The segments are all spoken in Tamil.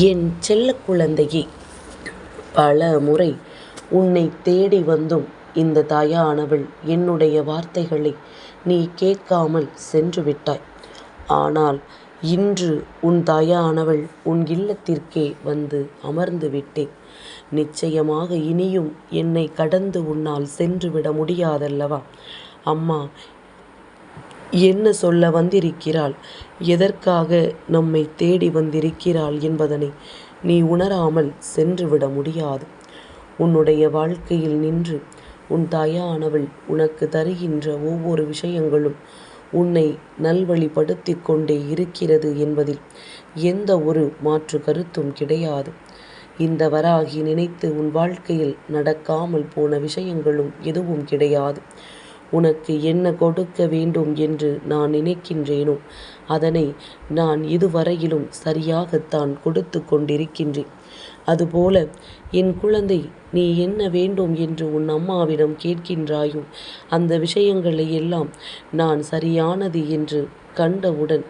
என் செல்ல குழந்தையே பல முறை உன்னை தேடி வந்தும் இந்த தாயானவள் என்னுடைய வார்த்தைகளை நீ கேட்காமல் சென்று விட்டாய். ஆனால் இன்று உன் தாயானவள் உன் இல்லத்திற்கே வந்து அமர்ந்து விட்டேன். நிச்சயமாக இனியும் என்னை கடந்து உன்னால் சென்றுவிட முடியாதல்லவா? அம்மா என்ன சொல்ல வந்திருக்கிறாள் எதற்காக நம்மை தேடி வந்திருக்கிறாள் என்பதனை நீ உணராமல் சென்றுவிட முடியாது. உன்னுடைய வாழ்க்கையில் நின்று உன் தாயானவள் உனக்கு தருகின்ற ஒவ்வொரு விஷயங்களும் உன்னை நல்வழிப்படுத்தி கொண்டே இருக்கிறது என்பதில் எந்த ஒரு மாற்று கருத்தும் கிடையாது. இந்த வராகி நினைத்து உன் வாழ்க்கையில் நடக்காமல் போன விஷயங்களும் எதுவும் கிடையாது. உனக்கு என்ன கொடுக்க வேண்டும் என்று நான் நினைக்கின்றேனோ அதனை நான் இதுவரையிலும் சரியாகத்தான் கொடுத்து கொண்டிருக்கின்றேன். அதுபோல என் குழந்தை நீ என்ன வேண்டும் என்று உன் அம்மாவிடம் கேட்கின்றாயோ அந்த விஷயங்களை எல்லாம் நான் சரியானது என்று கண்டவுடன்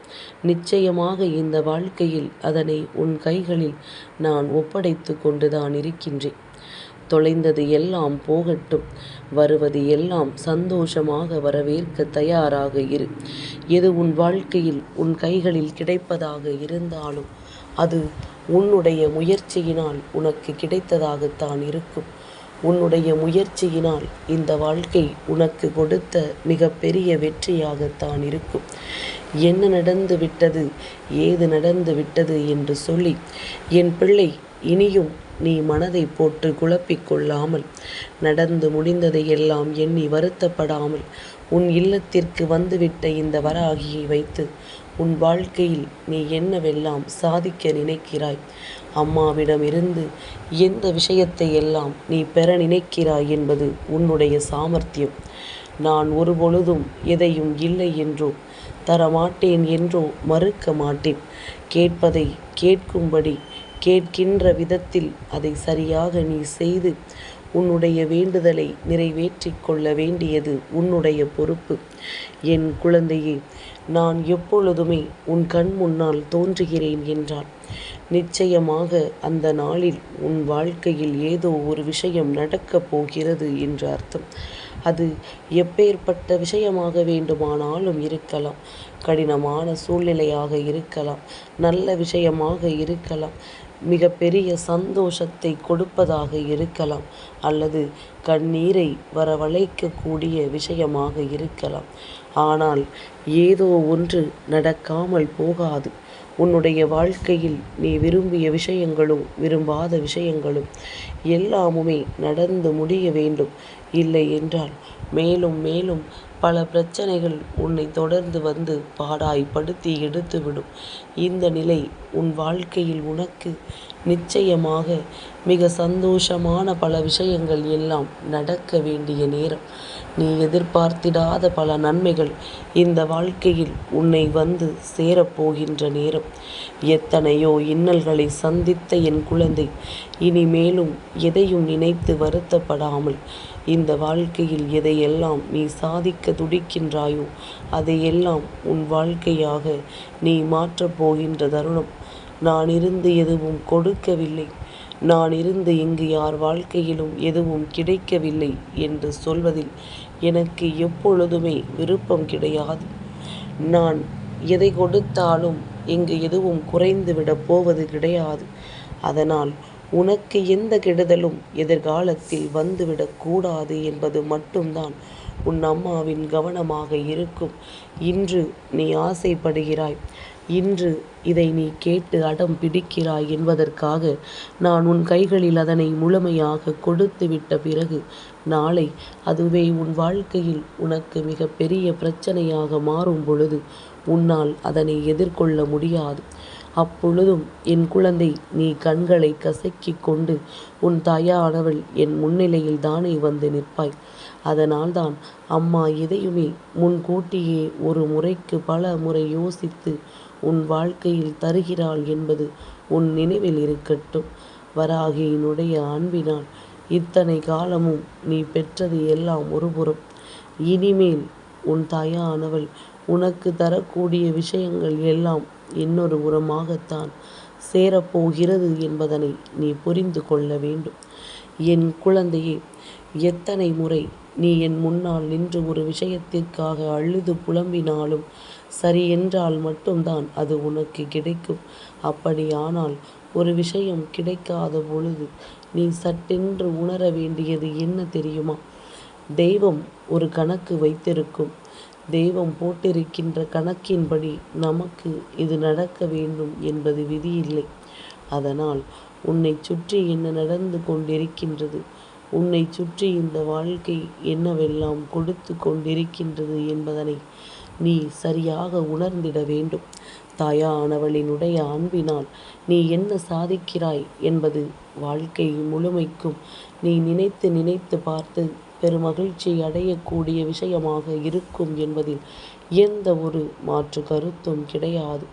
நிச்சயமாக இந்த வாழ்க்கையில் அதனை உன் கைகளில் நான் ஒப்படைத்து கொண்டுதான் இருக்கின்றேன். தொலைந்தது எல்லாம் போகட்டும் வருவது எல்லாம் சந்தோஷமாக வரவேற்க தயாராக இரு. எது உன் வாழ்க்கையில் உன் கைகளில் கிடைப்பதாக இருந்தாலும் அது உன்னுடைய முயற்சியினால் உனக்கு கிடைத்ததாகத்தான் இருக்கும். உன்னுடைய முயற்சியினால் இந்த வாழ்க்கை உனக்கு கொடுத்த மிகப்பெரிய வெற்றியாகத்தான் இருக்கும். என்ன நடந்து விட்டது ஏது நடந்து விட்டது என்று சொல்லி என் பிள்ளை இனியும் நீ மனதை போட்டு குழப்பிக் கொள்ளாமல் நடந்து முடிந்ததை எல்லாம் எண்ணி வருத்தப்படாமல் உன் இல்லத்திற்கு வந்துவிட்ட இந்த வராகியை வைத்து உன் வாழ்க்கையில் நீ என்னவெல்லாம் சாதிக்க நினைக்கிறாய் அம்மாவிடம் இருந்து எந்த விஷயத்தை எல்லாம் நீ பெற நினைக்கிறாய் என்பது உன்னுடைய சாமர்த்தியம். நான் ஒருபொழுதும் எதையும் இல்லை என்றோ தரமாட்டேன் என்றோ மறுக்க மாட்டேன். கேட்பதை கேட்கும்படி கேட்கின்ற விதத்தில் அதை சரியாக நீ செய்து உன்னுடைய வேண்டுதலை நிறைவேற்றிக் கொள்ள வேண்டியது உன்னுடைய பொறுப்பு. என் குழந்தையே நான் எப்பொழுதுமே உன் கண் முன்னால் தோன்றுகிறேன் என்றால் நிச்சயமாக அந்த நாளில் உன் வாழ்க்கையில் ஏதோ ஒரு விஷயம் நடக்கப் போகிறது என்று அர்த்தம். அது எப்பேர்ப்பட்ட விஷயமாக வேண்டுமானாலும் இருக்கலாம். கடினமான சூழ்நிலையாக இருக்கலாம். நல்ல விஷயமாக இருக்கலாம். மிகப்பெரிய சந்தோஷத்தை கொடுப்பதாக இருக்கலாம். அல்லது கண்ணீரை வரவழைக்கக்கூடிய விஷயமாக இருக்கலாம். ஆனால் ஏதோ ஒன்று நடக்காமல் போகாது. உன்னுடைய வாழ்க்கையில் நீ விரும்பிய விஷயங்களும் விரும்பாத விஷயங்களும் எல்லாமுமே நடந்து முடிய வேண்டும். இல்லை என்றால் மேலும் மேலும் பல பிரச்சனைகள் உன்னை தொடர்ந்து வந்து பாடாய் படுத்தி எடுத்துவிடும். இந்த நிலை உன் வாழ்க்கையில் உனக்கு நிச்சயமாக மிக சந்தோஷமான பல விஷயங்கள் எல்லாம் நடக்க வேண்டிய நேரம். நீ எதிர்பார்த்திடாத பல நன்மைகள் இந்த வாழ்க்கையில் உன்னை வந்து சேரப்போகின்ற நேரம். எத்தனையோ இன்னல்களை சந்தித்த என் குழந்தை இனிமேலும் எதையும் நினைத்து வருத்தப்படாமல் இந்த வாழ்க்கையில் எதையெல்லாம் நீ சாதிக்க துடிக்கின்றாயோ அதையெல்லாம் உன் வாழ்க்கையாக நீ மாற்றப் போகின்ற தருணம். நான் இருந்து எதுவும் கொடுக்கவில்லை நான் இருந்து இங்கு யார் வாழ்க்கையிலும் எதுவும் கிடைக்கவில்லை என்று சொல்வதில் எனக்கு எப்பொழுதுமே விருப்பம் கிடையாது. நான் எதை கொடுத்தாலும் இங்கு எதுவும் குறைந்து விடப் போவது கிடையாது. அதனால் உனக்கு எந்த கெடுதலும் எதிர்காலத்தில் வந்துவிடக்கூடாது என்பது மட்டும்தான் உன் அம்மாவின் கவனமாக இருக்கும். இன்று நீ ஆசைப்படுகிறாய். இன்று இதை நீ கேட்டு அடம் பிடிக்கிறாய் என்பதற்காக நான் உன் கைகளில் அதனை முழுமையாக கொடுத்துவிட்ட பிறகு நாளை அதுவே உன் வாழ்க்கையில் உனக்கு மிகப்பெரிய பிரச்சனையாக மாறும் பொழுது உன்னால் அதனை எதிர்கொள்ள முடியாது. அப்பொழுதும் என் குழந்தை நீ கண்களை கசக்கிக் கொண்டு உன் தாயானவள் என் முன்னிலையில் தானே வந்து நிற்பாய். அதனால்தான் அம்மா எதையுமே முன்கூட்டியே ஒரு முறைக்கு பல முறை யோசித்து உன் வாழ்க்கையில் தருகிறாள் என்பது உன் நினைவில் இருக்கட்டும். வராகியினுடைய அன்பினால் இத்தனை காலமும் நீ பெற்றது எல்லாம் ஒருபுறம். இனிமேல் உன் தாயானவள் உனக்கு தரக்கூடிய விஷயங்கள் எல்லாம் இன்னொரு உரமாகத்தான் சேரப்போகிறது என்பதனை நீ புரிந்து கொள்ள வேண்டும். என் குழந்தையே எத்தனை முறை நீ என் முன்னால் நின்று ஒரு விஷயத்திற்காக அழுது புலம்பினாலும் சரியென்றால் மட்டும்தான் அது உனக்கு கிடைக்கும். அப்படியானால் ஒரு விஷயம் கிடைக்காத பொழுது நீ சட்டென்று உணர வேண்டியது என்ன தெரியுமா? தெய்வம் ஒரு கணக்கு வைத்திருக்கும். தெய்வம் போட்டிருக்கின்ற கணக்கின்படி நமக்கு இது நடக்க வேண்டும் என்பது விதியில்லை. அதனால் உன்னைச் சுற்றி என்ன நடந்து கொண்டிருக்கின்றது உன்னை சுற்றி இந்த வாழ்க்கை என்னவெல்லாம் கொடுத்து கொண்டிருக்கின்றது என்பதனை நீ சரியாக உணர்ந்திட வேண்டும். தாயானவளினுடைய அன்பினால் நீ என்ன சாதிக்கிறாய் என்பது வாழ்க்கை முழுமைக்கும் நீ நினைத்து நினைத்து பார்த்து பெருமகிழ்ச்சி அடையக்கூடிய விஷயமாக இருக்கும் என்பதில் எந்த ஒரு மாற்று கருத்தும் கிடையாது.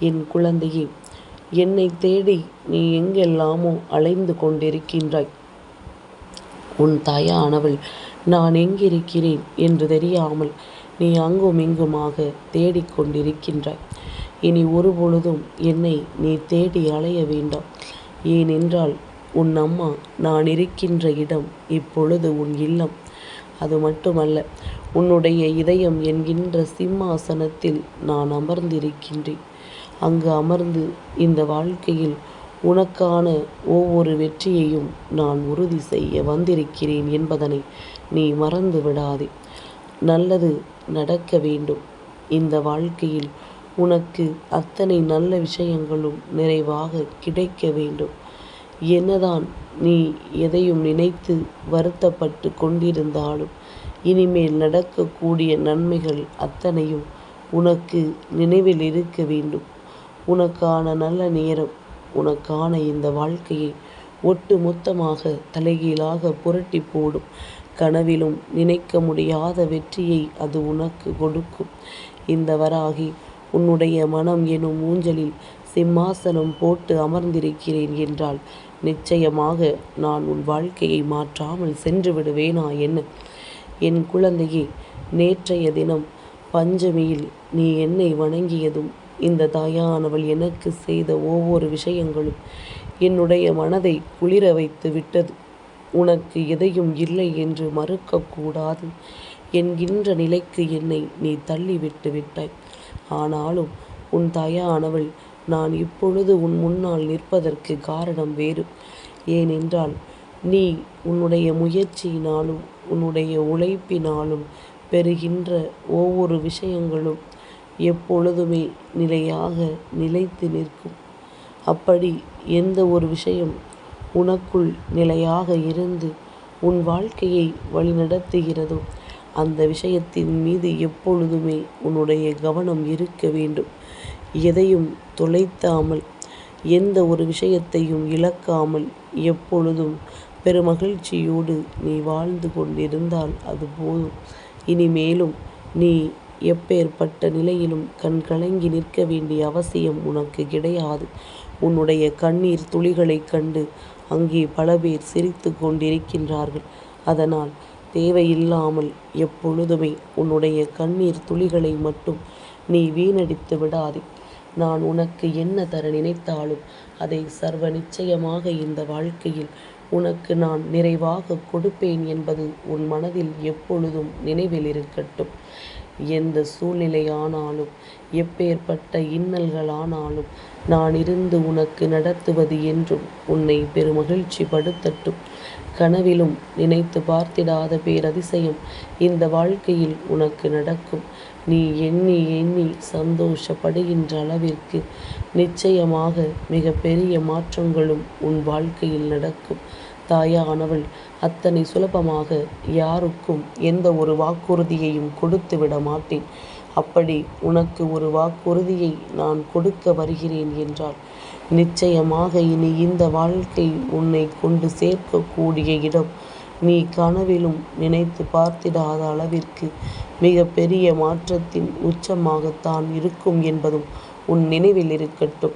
என் குழந்தையே என்னைத் தேடி நீ எங்கெல்லாமோ அலைந்து கொண்டிருக்கின்றாய். உன் தாயானவள் நான் எங்கிருக்கிறேன் என்று தெரியாமல் நீ அங்குமிங்குமாக தேடிக் கொண்டிருக்கின்றாய். இனி ஒருபொழுதும் என்னை நீ தேடி அலைய வேண்டாம். ஏனென்றால் உன் அம்மா நான் இருக்கின்ற இடம் இப்பொழுது உன் இல்லம். அது மட்டுமல்ல உன்னுடைய இதயம் என்கின்ற சிம்மாசனத்தில் நான் அமர்ந்திருக்கின்றேன். அங்கு அமர்ந்து இந்த வாழ்க்கையில் உனக்கான ஒவ்வொரு வெற்றியையும் நான் உறுதி செய்ய வந்திருக்கிறேன் என்பதனை நீ மறந்து விடாதே. நல்லது நடக்க வேண்டும். இந்த வாழ்க்கையில் உனக்கு அத்தனை நல்ல விஷயங்களும் நிறைவாக கிடைக்க வேண்டும். என்னதான் நீ எதையும் நினைத்து வருத்தப்பட்டு கொண்டிருந்தாலும் இனிமேல் நடக்கக்கூடிய நன்மைகள் அத்தனையும் உனக்கு நினைவில் இருக்க வேண்டும். உனக்கான நல்ல நேரம் உனக்கான இந்த வாழ்க்கையை ஒட்டு மொத்தமாக தலைகீழாக புரட்டிப் போடும். கனவிலும் நினைக்க முடியாத வெற்றியை அது உனக்கு கொடுக்கும். இந்த வராகி உன்னுடைய மனம் எனும் ஊஞ்சலில் சிம்மாசனம் போட்டு அமர்ந்திருக்கிறேன் என்றால் நிச்சயமாக நான் உன் வாழ்க்கையை மாற்றாமல் சென்று விடுவேனா என்ன? என் குழந்தையே நேற்றைய தினம் பஞ்சமியில் நீ என்னை வணங்கியதும் இந்த தாயானவள் எனக்கு செய்த ஒவ்வொரு விஷயங்களும் என்னுடைய மனதை குளிர வைத்து விட்டது. உனக்கு எதையும் இல்லை என்று மறுக்கக்கூடாது என்கின்ற நிலைக்கு என்னை நீ தள்ளிவிட்டு விட்டாய். ஆனாலும் உன் தாயானவள் நான் இப்பொழுது உன் முன்னால் நிற்பதற்கு காரணம் வேறு. ஏனென்றால் நீ உன்னுடைய முயற்சியினாலும் உன்னுடைய உழைப்பினாலும் பெறுகின்ற ஒவ்வொரு விஷயங்களும் எப்பொழுதுமே நிலையாக நிலைத்து நிற்கும். அப்படி எந்த ஒரு விஷயம் உனக்குள் நிலையாக இருந்து உன் வாழ்க்கையை வழிநடத்துகிறதோ அந்த விஷயத்தின் மீது எப்பொழுதுமே உன்னுடைய கவனம் இருக்க வேண்டும். எதையும் தொலைத்தாமல் எந்த ஒரு விஷயத்தையும் இழக்காமல் எப்பொழுதும் பெருமகிழ்ச்சியோடு நீ வாழ்ந்து கொண்டிருந்தால் அது போதும். இனிமேலும் நீ எப்பேர்ப்பட்ட நிலையிலும் கண்கலங்கி நிற்க வேண்டிய அவசியம் உனக்கு கிடையாது. உன்னுடைய கண்ணீர் துளிகளைக் கண்டு அங்கே பல பேர் சிரித்து கொண்டிருக்கின்றார்கள். அதனால் தேவையில்லாமல் எப்பொழுதுமே உன்னுடைய கண்ணீர் துளிகளை மட்டும் நீ வீணடித்து விடாதே. நான் உனக்கு என்ன தர நினைத்தாலும் அதை சர்வ நிச்சயமாக இந்த வாழ்க்கையில் உனக்கு நான் நிறைவாக கொடுப்பேன் என்பது உன் மனதில் எப்பொழுதும் நினைவில் இருக்கட்டும். எந்த சூழ்நிலையானாலும் எப்பேர்ப்பட்ட இன்னல்களானாலும் நான் இருந்து உனக்கு நடத்துவது என்றும் உன்னை பெருமகிழ்ச்சிப்படுத்தட்டும். கனவிலும் நினைத்து பார்த்திடாத பேரதிசயம் இந்த வாழ்க்கையில் உனக்கு நடக்கும். நீ எண்ணி எண்ணி சந்தோஷப்படுகின்ற அளவிற்கு நிச்சயமாக மிக பெரிய மாற்றங்களும் உன் வாழ்க்கையில் நடக்கும். தாயானவள் அத்தனை சுலபமாக யாருக்கும் எந்த ஒரு வாக்குறுதியையும் கொடுத்து விட மாட்டேன். அப்படி உனக்கு ஒரு வாக்குறுதியை நான் கொடுக்க வருகிறேன் என்றால் நிச்சயமாக இனி இந்த வாழ்க்கை உன்னை கொண்டு சேர்க்கக்கூடிய இடம் நீ கனவிலும் நினைத்து பார்த்திடாத அளவிற்கு மிக பெரிய மாற்றத்தின் உச்சமாகத்தான் இருக்கும் என்பதும் உன் நினைவில் இருக்கட்டும்.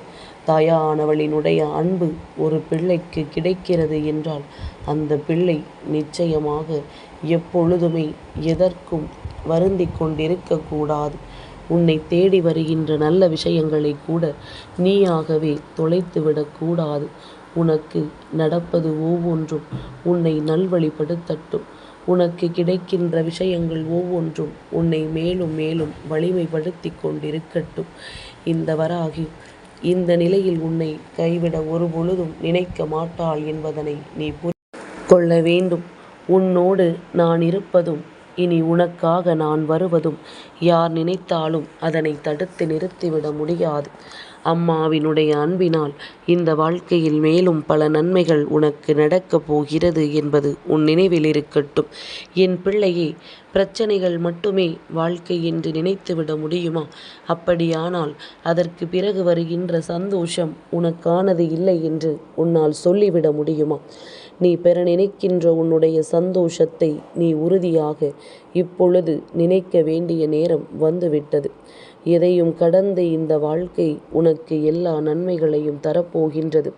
தாயானவளினுடைய அன்பு ஒரு பிள்ளைக்கு கிடைக்கிறது என்றால் அந்த பிள்ளை நிச்சயமாக எப்பொழுதுமே எதற்கும் வருந்திக் கொண்டிருக்கக்கூடாது உன்னை தேடி வருகின்ற நல்ல விஷயங்களை கூட நீயாகவே தொலைத்துவிடக்கூடாது உனக்கு நடப்பது ஒவ்வொன்றும் உன்னை நல்வழிப்படுத்தட்டும். உனக்கு கிடைக்கின்ற விஷயங்கள் ஒவ்வொன்றும் உன்னை மேலும் மேலும் வலிமைப்படுத்திக் கொண்டிருக்கட்டும். இந்த வராகி இந்த நிலையில் உன்னை கைவிட ஒருபொழுதும் நினைக்க மாட்டாள் என்பதனை நீ புரிந்து கொள்ள வேண்டும். உன்னோடு நான் இருப்பதும் இனி உனக்காக நான் வருவதும் யார் நினைத்தாலும் அதனை தடுத்து நிறுத்திவிட முடியாது. அம்மாவினுடைய அன்பினால் இந்த வாழ்க்கையில் மேலும் பல நன்மைகள் உனக்கு நடக்கப் போகிறது என்பது உன் நினைவில் இருக்கட்டும். என் பிள்ளையே பிரச்சனைகள் மட்டுமே வாழ்க்கை என்று நினைத்துவிட முடியுமா? அப்படியானால் அதற்கு பிறகு வருகின்ற சந்தோஷம் உனக்கானது இல்லை என்று உன்னால் சொல்லிவிட முடியுமா? நீ பெற நினைக்கின்ற உன்னுடைய சந்தோஷத்தை நீ உறுதியாக இப்பொழுது நினைக்க வேண்டிய நேரம் வந்துவிட்டது. எதையும் கடந்த இந்த வாழ்க்கை உனக்கு எல்லா நன்மைகளையும் தரப்போகின்றது.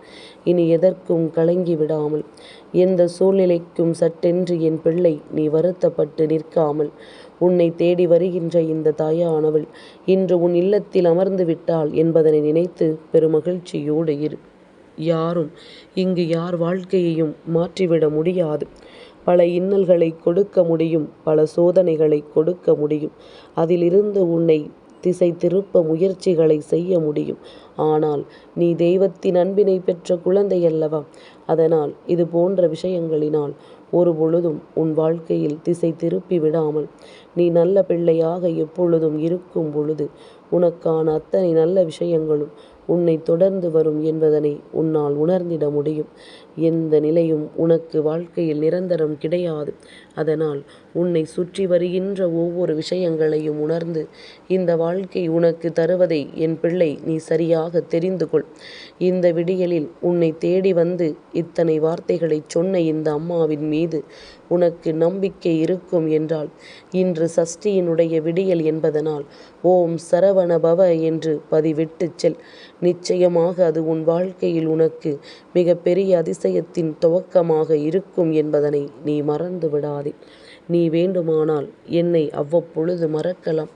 இனி எதற்கும் கலங்கி விடாமல் எந்த சூழ்நிலைக்கும் சட்டென்று என் பிள்ளை நீ வருத்தப்பட்டு நிற்காமல் உன்னை தேடி வருகின்ற இந்த தாயானவள் இன்று உன் இல்லத்தில் அமர்ந்து விட்டாள் என்பதனை நினைத்து பெருமகிழ்ச்சியோடு இரு. யாரும் இங்கு யார் வாழ்க்கையையும் மாற்றிவிட முடியாது. பல இன்னல்களை கொடுக்க முடியும் பல சோதனைகளை கொடுக்க முடியும். அதிலிருந்து உன்னை திசை திருப்ப முயற்சிகளை செய்ய முடியும். ஆனால் நீ தெய்வத்தின் அன்பினை பெற்ற குழந்தை அல்லவா அதனால் இது போன்ற விஷயங்களினால் ஒரு பொழுதும் உன் வாழ்க்கையில் திசை திருப்பி விடாமல் நீ நல்ல பிள்ளையாக எப்பொழுதும் இருக்கும் பொழுது உனக்கான அத்தனை நல்ல விஷயங்களும் உன்னை தொடர்ந்து வரும் என்பதனை உன்னால் உணர்ந்திட முடியும். எந்த நிலையும் உனக்கு வாழ்க்கையில் நிரந்தரம் கிடையாது. அதனால் உன்னை சுற்றி வருகின்ற ஒவ்வொரு விஷயங்களையும் உணர்ந்து இந்த வாழ்க்கை உனக்கு தருவதை என் பிள்ளை நீ சரியாக தெரிந்து கொள். இந்த விடியலில் உன்னை தேடி வந்து இத்தனை வார்த்தைகளை சொன்ன இந்த அம்மாவின் மீது உனக்கு நம்பிக்கை இருக்கும் என்றால் இன்று சஷ்டியினுடைய விடியல் என்பதனால் ஓம் சரவண பவ என்று பதிவிட்டு செல். நிச்சயமாக அது உன் வாழ்க்கையில் உனக்கு மிக பெரிய அதிசயத்தின் துவக்கமாக இருக்கும் என்பதனை நீ மறந்து விடாதே. நீ வேண்டுமானால் என்னை அவ்வப்பொழுது மறக்கலாம்.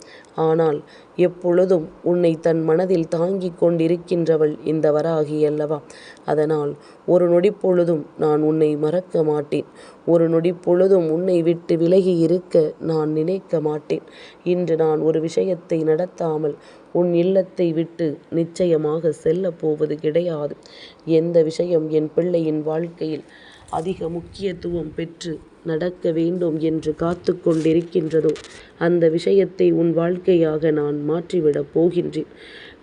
ஆனால் எப்பொழுதும் உன்னை தன் மனதில் தாங்கிக் கொண்டிருக்கின்றவள் இந்த வராகி அல்லவா? அதனால் ஒரு நொடிப்பொழுதும் நான் உன்னை மறக்க மாட்டேன். ஒரு நொடிப்பொழுதும் உன்னை விட்டு விலகி இருக்க நான் நினைக்க மாட்டேன். இன்று நான் ஒரு விஷயத்தை நடத்தாமல் உன் இல்லத்தை விட்டு நிச்சயமாக செல்ல போவது கிடையாது. எந்த விஷயம் என் பிள்ளையின் வாழ்க்கையில் அதிக முக்கியத்துவம் பெற்று நடக்க வேண்டும் என்று காத்து கொண்டிருக்கின்றதோ அந்த விஷயத்தை உன் வாழ்க்கையாக நான் மாற்றிவிடப் போகின்றேன்.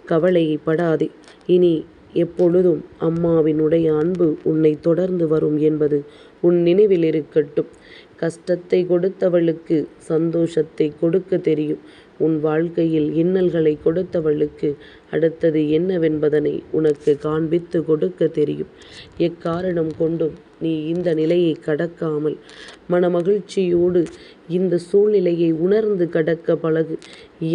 கவலைப்படாதே. இனி எப்பொழுதும் அம்மாவினுடைய அன்பு உன்னை தொடர்ந்து வரும் என்பது உன் நினைவில் இருக்கட்டும். கஷ்டத்தை கொடுத்தவளுக்கு சந்தோஷத்தை கொடுக்க தெரியும். உன் வாழ்க்கையில் இன்னல்களை கொடுத்தவளுக்கு அடுத்தது என்னவென்பதனை உனக்கு காண்பித்து கொடுக்க தெரியும். எக்காரணம் கொண்டும் நீ இந்த நிலையை கடக்காமல் மனமகிழ்ச்சியோடு இந்த சூழ்நிலையை உணர்ந்து கடக்க பழகு.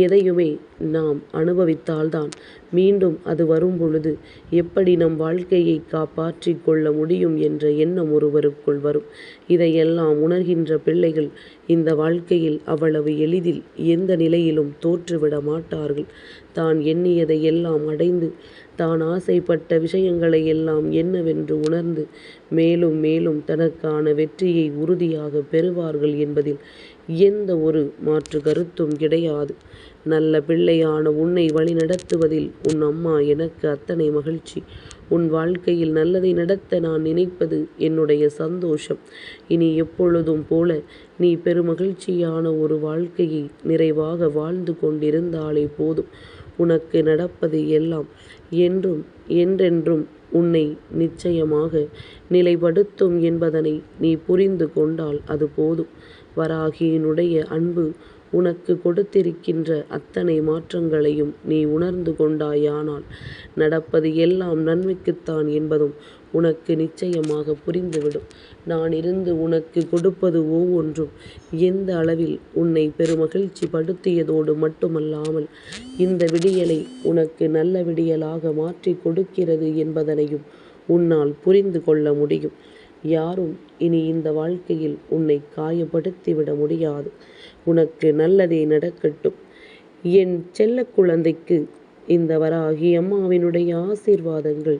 எதையுமே நாம் அனுபவித்தால்தான் மீண்டும் அது வரும்பொழுது எப்படி நம் வாழ்க்கையை காப்பாற்றிக் கொள்ள முடியும் என்ற எண்ணம் ஒருவருக்குள் வரும். இதையெல்லாம் உணர்கின்ற பிள்ளைகள் இந்த வாழ்க்கையில் அவ்வளவு எளிதில் எந்த நிலையிலும் தோற்றுவிட மாட்டார்கள். தான் எண்ணியதை எல்லாம் அடைந்து தான் ஆசைப்பட்ட விஷயங்களை எல்லாம் என்னவென்று உணர்ந்து மேலும் மேலும் தனக்கான வெற்றியை உறுதியாக பெறுவார்கள் என்பதில் எந்த ஒரு மாற்று கருத்தும் கிடையாது. நல்ல பிள்ளையான உன்னை வழிநடத்துவதில் உன் அம்மா எனக்கு அத்தனை மகிழ்ச்சி. உன் வாழ்க்கையில் நல்லதை நடத்த நான் நினைப்பது என்னுடைய சந்தோஷம். இனி எப்பொழுதும் போல நீ பெருமகிழ்ச்சியான ஒரு வாழ்க்கையை நிறைவாக வாழ்ந்து கொண்டிருந்தாலே போதும். உனக்கு நடப்பது எல்லாம் என்றும் என்றென்றும் உன்னை நிச்சயமாக நிலைப்படுத்தும் என்பதனை நீ புரிந்து கொண்டால் அது போதும். வராகியினுடைய அன்பு உனக்கு கொடுத்திருக்கின்ற அத்தனை மாற்றங்களையும் நீ உணர்ந்து கொண்டாயானால் நடப்பது எல்லாம் நன்மைக்குத்தான் என்பதும் உனக்கு நிச்சயமாக புரிந்துவிடும். நான் இருந்து உனக்கு கொடுப்பது ஒவ்வொன்றும் எந்த அளவில் உன்னை பெருமகிழ்ச்சி படுத்தியதோடு மட்டுமல்லாமல் இந்த விடியலை உனக்கு நல்ல விடியலாக மாற்றிக் கொடுக்கிறது என்பதனையும் உன்னால் புரிந்து கொள்ள முடியும். யாரும் இனி இந்த வாழ்க்கையில் உன்னை காயப்படுத்திவிட முடியாது. உனக்கு நல்லதே நடக்கட்டும். என் செல்ல குழந்தைக்கு இந்த வராகி அம்மாவினுடைய ஆசீர்வாதங்கள்